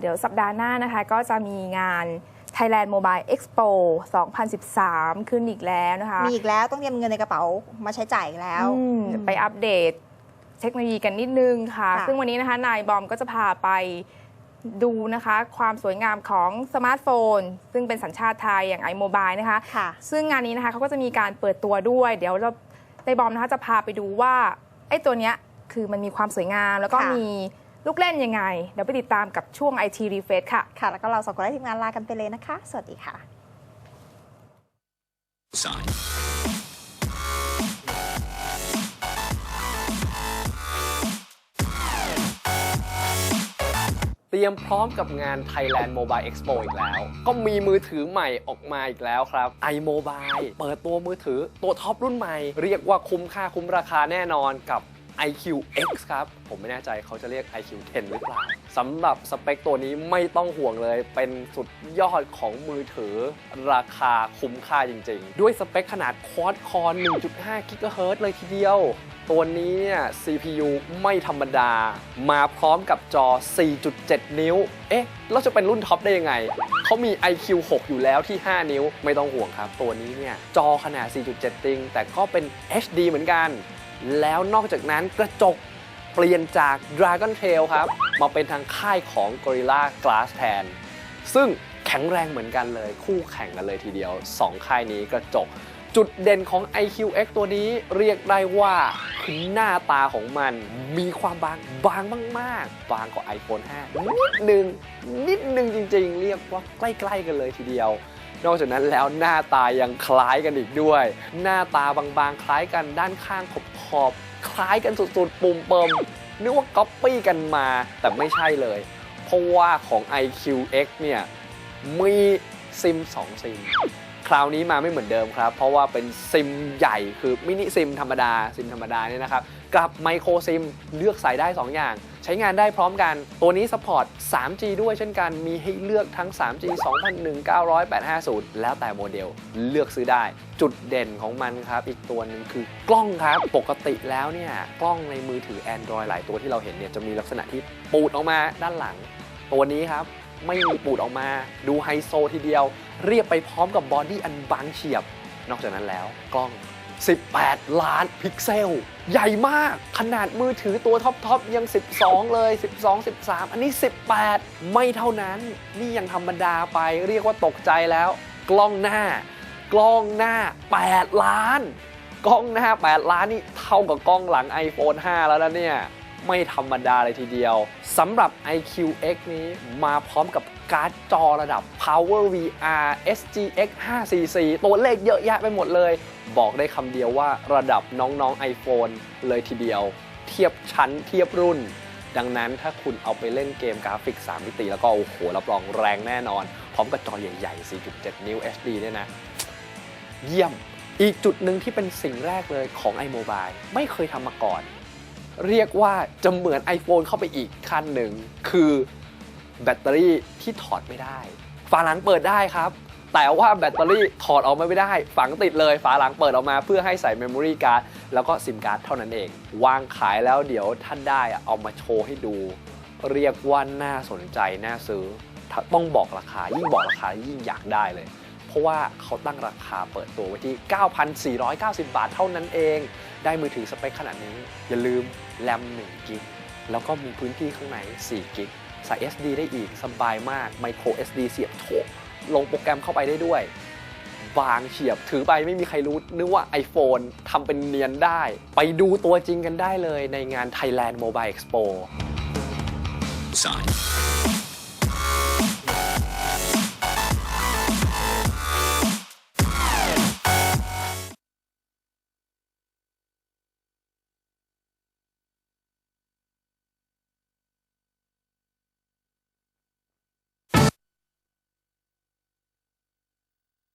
เดี๋ยวสัปดาห์หน้านะคะก็จะมีงาน Thailand Mobile Expo 2013 ขึ้นอีกแล้วนะคะ มีอีกแล้วต้องเตรียมเงินในกระเป๋ามาใช้จ่ายอีกแล้วอืมไปอัปเดตเทคโนโลยีกันนิดนึงค่ะค่ะ ซึ่งวันนี้นะคะนายบอมก็จะพาไปดูนะคะความสวยงามของสมาร์ทโฟน ซึ่งเป็นสัญชาติไทยอย่าง iMobile นะคะค่ะซึ่งงานนี้นะคะเขาก็จะมีการเปิดตัวด้วย เดี๋ยวเราในบอมนะคะจะพาไปดูว่าไอ้ตัวเนี้ยคือมันมีความสวยงามแล้วก็ค่ะมี ลูกเล่นยังไง เดี๋ยวไปติดตามกับช่วง IT Refresh ค่ะ ค่ะ แล้วก็เราสองคนและทีมงานลากันไปเลยนะคะ สวัสดีค่ะ Sign. เตรียมพร้อมกับงาน Thailand Mobile Expo อีกแล้ว ก็มีมือถือใหม่ออกมาอีกแล้วครับ iMobile เปิดตัวมือถือตัวท็อปรุ่นใหม่ เรียกว่าคุ้มค่าคุ้มราคาแน่นอนกับ iQX ครับ ผมไม่แน่ใจเขาจะเรียก iQ 10 หรือเปล่าสำหรับสเปคตัวนี้ไม่ต้องห่วงเลย เป็นสุดยอดของมือถือราคาคุ้มค่าจริงๆ ด้วยสเปคขนาด Quad Core 1.5 GHz เลยทีเดียว ตัวนี้เนี่ย CPU ไม่ธรรมดา มาพร้อมกับจอ 4.7 นิ้ว เอ๊ะ แล้วจะเป็นรุ่นท็อปได้ยังไง เขามี iQ 6 อยู่แล้วที่ 5 นิ้ว ไม่ต้องห่วงครับ ตัวนี้เนี่ย จอขนาด 4.7 ติง แต่ก็เป็น HD เหมือนกัน แล้วนอกจากนั้นกระจกเปลี่ยนจาก Dragon Tail ครับ มาเป็นทางค่ายของ Gorilla Glass แทน ซึ่งแข็งแรงเหมือนกันเลย คู่แข่งกันเลยทีเดียว 2 ค่ายนี้กระจก จุดเด่นของ iQX ตัวนี้เรียกได้ว่าคือหน้าตาของมันมีความบางบางมาก ๆ บางกว่า iPhone 5 นิดนึง นิดนึงจริง ๆ เรียกว่าใกล้ ๆ กันเลยทีเดียว นอกจากนั้นแล้วหน้าตายังคล้ายกันอีกด้วย หน้าตาบางๆ คล้ายกันด้านข้างขอบขอบๆคล้ายกันสุดๆ ปุ่มเปิมนึกว่าก๊อปปี้กันมาแต่ไม่ใช่เลย เพราะว่าของ iQX เนี่ยมีซิม 2 ซิม คราวนี้มาไม่เหมือนเดิมครับ เพราะว่าเป็นซิมใหญ่คือมินิซิมธรรมดาซิมธรรมดาเนี่ยนะครับกับไมโครซิมเลือกใส่ได้ 2 อย่าง ใช้งานได้พร้อมกัน ตัวนี้สปอร์ต 3G ด้วยเช่นกันมีให้เลือกทั้ง 3G 2001 950 แล้วแต่โมเดลเลือกซื้อได้ จุดเด่นของมันครับ อีกตัวหนึ่งคือกล้องครับ ปกติแล้วเนี่ยกล้องในมือถือ Android หลายตัวที่เราเห็นเนี่ยจะมีลักษณะที่ปูดออกมาด้านหลัง ตัวนี้ครับไม่มีปูดออกมาดูไฮโซทีเดียว เรียบไปพร้อมกับบอดี้อันบางเฉียบ นอกจากนั้นแล้วกล้อง 18 ล้านพิกเซล ใหญ่มาก ขนาดมือถือตัวท็อปๆยัง 12 เลย 12 13 อันนี้ 18 ไม่เท่านั้น นี่ยังธรรมดาไปเรียกว่าตกใจแล้ว กล้องหน้า กล้องหน้า 8 ล้าน กล้องหน้า 8 ล้านนี่เท่ากับกล้องหลัง iPhone 5 แล้วนะเนี่ย ไม่ธรรมดาเลยทีเดียวสำหรับ iQX นี้มาพร้อมกับการ์ดจอระดับ Power VR SGX 544ตัวเลขเยอะแยะไปหมดเลย บอกได้คำเดียวว่าระดับน้องๆ iPhone เลยทีเดียว เทียบชั้นเทียบรุ่น ดังนั้นถ้าคุณเอาไปเล่นเกมกราฟิก 3 มิติ แล้วก็โอ้โห รับรองแรงแน่นอน พร้อมกับจอใหญ่ๆ 4.7 นิ้ว HD เนี่ยนะ เยี่ยมอีกจุดหนึ่งที่เป็นสิ่งแรกเลยของ iMobile ไม่เคยทำมาก่อน เรียกว่าจะเหมือน iPhone เข้าไปอีกขั้นหนึ่ง คือแบตเตอรี่ที่ถอดไม่ได้ ฝาหลังเปิดได้ครับ แต่ว่าแบตเตอรี่ถอดออกมาไม่ได้ ฝังติดเลยฝาหลังเปิดออกมาเพื่อให้ใส่เมมโมรี่การ์ดแล้วก็ซิมการ์ดเท่านั้นเอง วางขายแล้วเดี๋ยวท่านได้อะเอามาโชว์ให้ดู เรียกว่าน่าสนใจ น่าซื้อต้องบอกราคา ยิ่งบอกราคายิ่งอยากได้เลย เพราะว่าเขาตั้งราคาเปิดตัวไว้ที่ 9,490 บาทเท่านั้นเอง ได้มือถือสเปคขนาดนี้ อย่าลืม แรม1กิกแล้วก็มีพื้นที่ข้างใน4กิกใส่ SD ได้อีกสบายมาก Micro SD เสียบโถลงโปรแกรมเข้าไปได้ด้วย บางเฉียบถือไปไม่มีใครรู้ นึกว่า iPhone ทำเป็นเนียนได้ ไปดูตัวจริงกันได้เลยในงาน Thailand Mobile Expo สาย